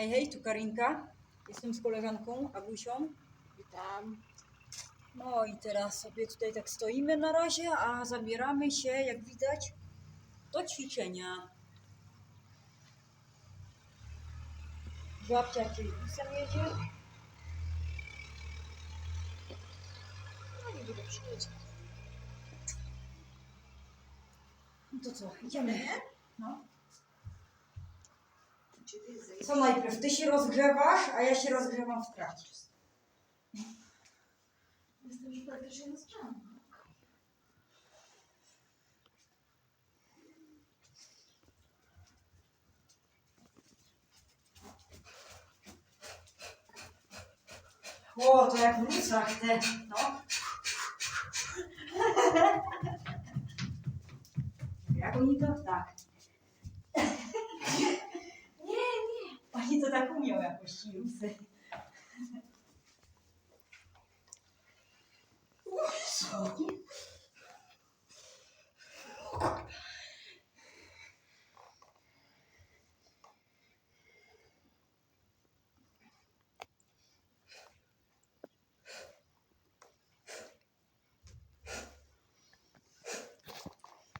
Hej, hej, tu Karinka. Jestem z koleżanką Agusią. Witam. No i teraz sobie tutaj tak stoimy na razie, a zabieramy się, jak widać, do ćwiczenia. Babcia pisem jedzie. No niedługo przyjedzie. No to co, idziemy? No. Co najpierw, ty się rozgrzewasz, a ja się rozgrzewam w trakcie. Jestem już praktycznie rozgrzana. O, to jak w rusach te, no. Jak oni to? Tak. Nie, nie. Oni to tak umią jakoś ci rusy. Co?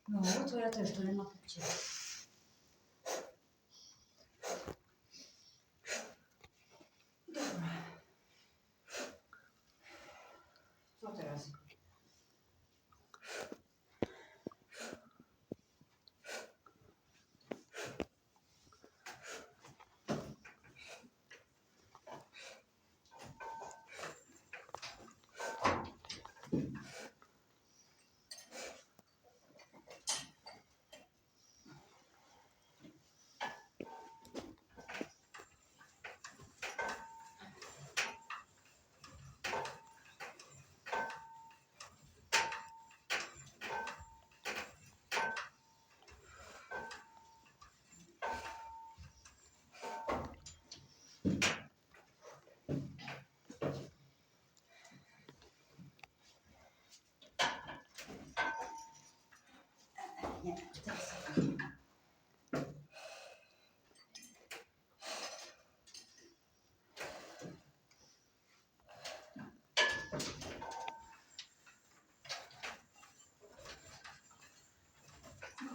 No, to ja też to na pupcie.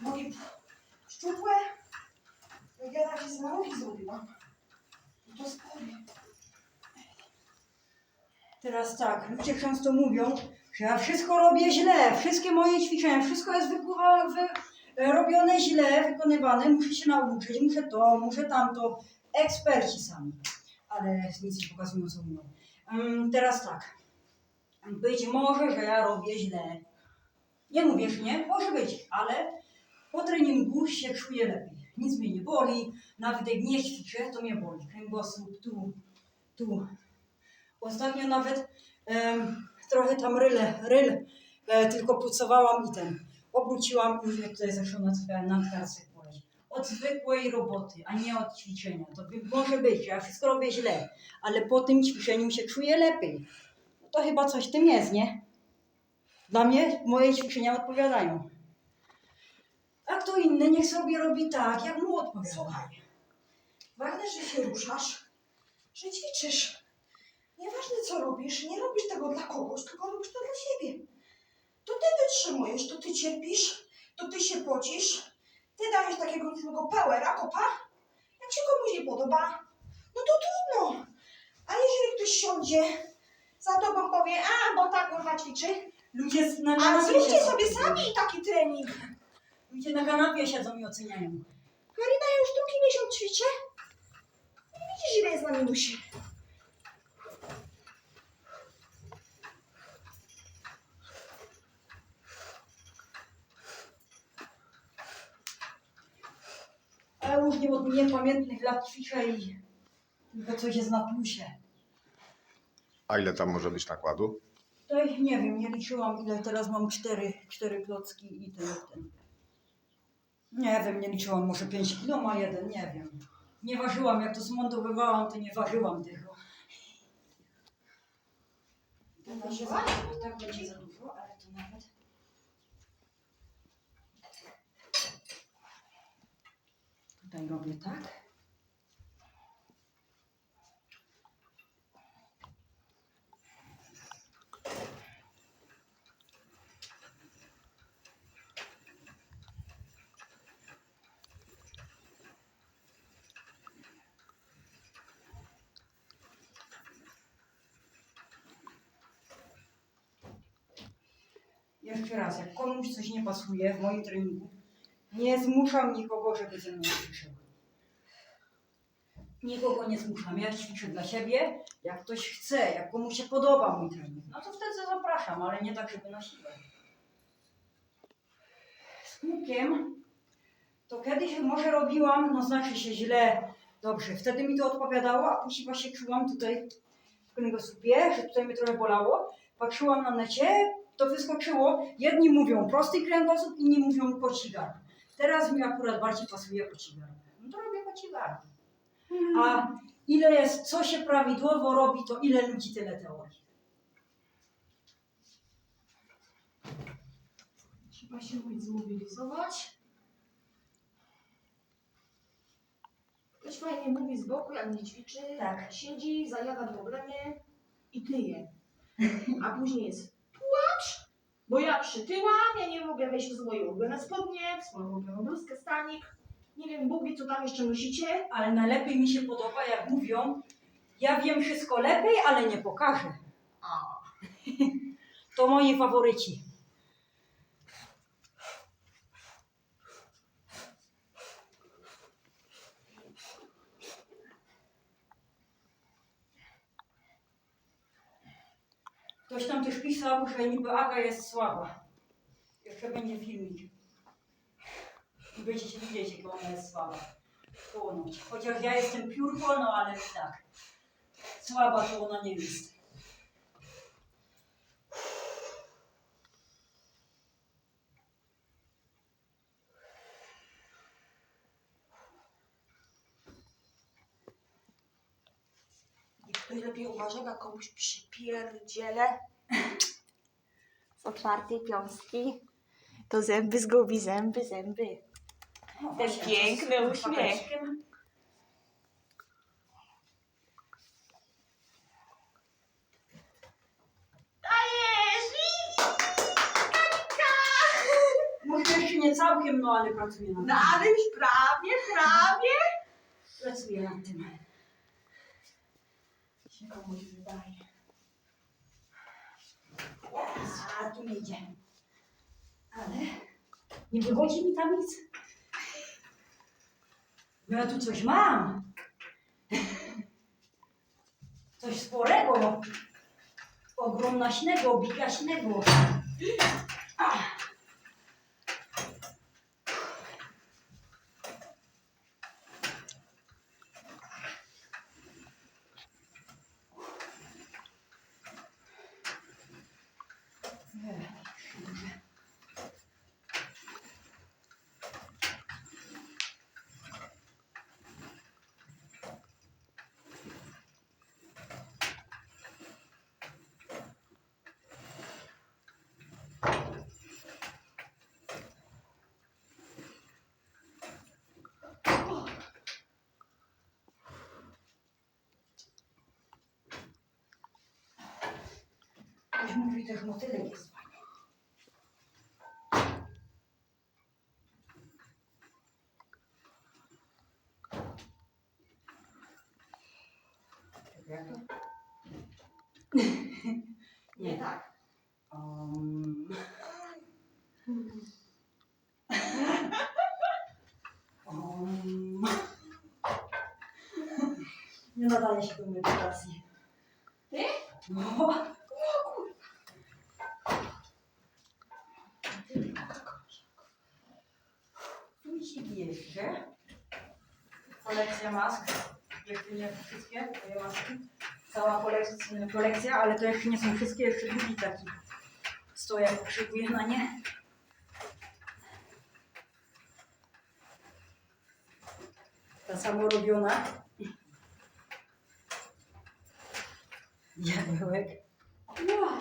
nogi szczupłe. Jak ja takie z nogi zrobiłam. To spory. Teraz tak, ludzie często mówią, że ja wszystko robię źle, wszystkie moje ćwiczenia, wszystko jest wykuwa, wy, robione źle, wykonywane, muszę się nauczyć, muszę to, muszę tamto. Eksperci sami, ale nic nie pokazują, co mówią. Ym, teraz tak, być może, że ja robię źle. Nie mówię, że nie, może być, ale po treningu się czuję lepiej. Nic mnie nie boli, nawet jak nie ćwiczę, to mnie boli. Kręgosłup tu, tu, Ostatnio nawet trochę tam ryle, ryl e, tylko pucowałam i ten. Obróciłam i już mnie tutaj zaczęło na nadgarstek boleć. Od zwykłej roboty, a nie od ćwiczenia. To może być, ja wszystko robię źle, ale po tym ćwiczeniu się czuję lepiej. To chyba coś w tym jest, nie? Dla mnie moje ćwiczenia odpowiadają. A kto inny niech sobie robi tak, jak mu odpowiada. Słuchaj. Ważne, że się ruszasz, że ćwiczysz. Nieważne co robisz, nie robisz tego dla kogoś, tylko robisz to dla siebie. To ty wytrzymujesz, to ty cierpisz, to ty się pocisz, ty dajesz takiego niezłego powera, kopa. Jak się komuś nie podoba, no to trudno. A jeżeli ktoś siądzie za tobą powie, a bo ta kurwa ćwiczy, Ludzie na a kanapie zróbcie sobie sami taki trening. Ludzie na kanapie siedzą i oceniają. Karina już drugi miesiąc ćwiczy. Nie widzisz, ile jest na minusie. A ja już nie od niepamiętnych lat ćwiczę i Tylko coś jest na plusie. A ile tam może być nakładu? To ich nie wiem, nie liczyłam ile teraz mam cztery, cztery klocki i ten, ten. Nie wiem, nie liczyłam, może 5 kilo ma jeden, nie wiem. Nie ważyłam, jak to zmontowywałam, to nie ważyłam tego. Za ważyłaś? dużo, tak będzie za dużo, ale to nawet... Tutaj robię tak. Jeszcze raz, jak komuś coś nie pasuje w moim treningu, nie zmuszam nikogo, żeby ze mną ćwiczył. Nikogo nie zmuszam. Ja ćwiczę dla siebie. Jak ktoś chce, jak komuś się podoba mój trening, no to wtedy zapraszam, ale nie tak, żeby na siłę. Z kółkiem to kiedyś może robiłam, no znaczy się źle, dobrze, wtedy mi to odpowiadało, a później właśnie czułam tutaj w kręgosłupie, że tutaj mnie trochę bolało. Patrzyłam na necie, to wyskoczyło. Jedni mówią prosty kręgosłup, inni mówią koci gardło. Teraz mi akurat bardziej pasuje koci gardło. No to robię koci gardło. A ile jest, co się prawidłowo robi, to ile ludzi, tyle teorii. Trzeba się umieć zmobilizować. Ktoś fajnie mówi z boku, jak nie ćwiczy. Tak. Siedzi, zajada problemy i tyje. A później jest bo ja przytyłam, ja nie mogę wejść w swoje ulubione spodnie, w swoją ulubioną bluzkę, stanik. Nie wiem, Bóg wie, co tam jeszcze nosicie. Ale najlepiej mi się podoba, jak mówią, ja wiem wszystko lepiej, ale nie pokażę. A. To moi faworyci. Ktoś tam też pisał, że niby Aga jest słaba. Jeszcze będzie filmik. I będziecie widzieć, jak ona jest słaba. Ponoć. Chociaż ja jestem piórko, no ale tak. Słaba to ona nie jest. Lepiej uważa, jak komuś przypierdziele z otwartej piąstki. To zęby zgubi, zęby, zęby. No Ten piękny uśmiech. Dajesz! Może jeszcze nie całkiem, no ale pracuję nad tym. No ale już prawie, prawie. Pracuję nad tym. Się komuś wydaje. A tu idzie. Ale nie wychodzi mi tam nic. Bo ja tu coś mam. Coś sporego. Ogromnaśnego, bigaśnego. A. mówi, że motylek jest fajny. Jak to? Nie. tak. Um. Um. Nie nadaje się do medytacji. Ty? No. Wójcik jeszcze. Kolekcja mask. Jeszcze nie wszystkie, moje maski. Cała kolekcja, kolekcja, ale to jeszcze nie są wszystkie, jeszcze drugi taki stojak potrzebuję na nie. Ta samorobiona. Diabełek. Wow.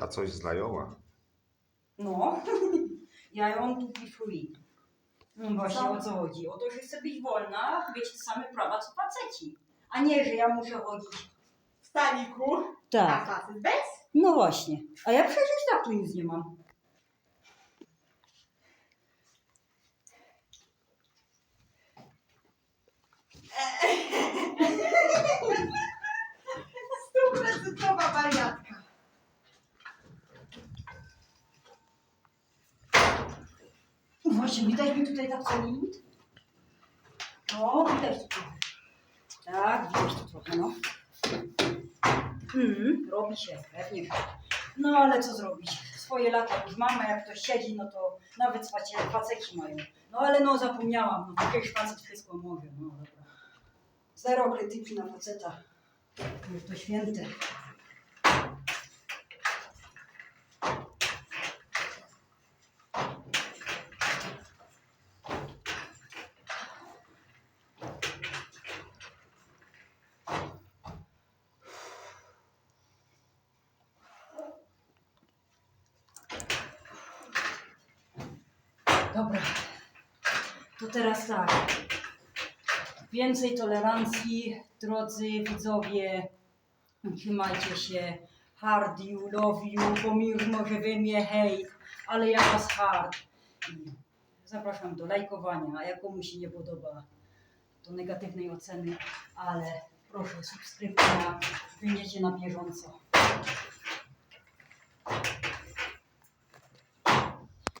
Ta coś znajoma. No, ja ją tu free. No właśnie Co? o co chodzi? O to, że chcę być wolna, mieć te same prawa co faceci. A nie, że ja muszę chodzić. W staniku. A Tak. facet bez? No właśnie. A ja przecież tak tu nic nie mam. Stuprocentowa wariatka. Właśnie, widać mi tutaj tak limit? No, widać tu trochę. Tak, widać tu trochę, no. Mm, robi się, pewnie. No ale co zrobić? Swoje lata już mam, a jak ktoś siedzi, no to nawet faceci mają. No ale no zapomniałam, no przecież facet wszystko może, no dobra. Zero krytyki na faceta. Już to święte. Dobra. To teraz tak. Więcej tolerancji, drodzy widzowie. Trzymajcie się. Hard you, love you, pomimo, że wy mnie hejt, ale ja was hard. Zapraszam do lajkowania, a jak komuś się nie podoba, do negatywnej oceny, ale proszę subskrypcja, będziecie na bieżąco.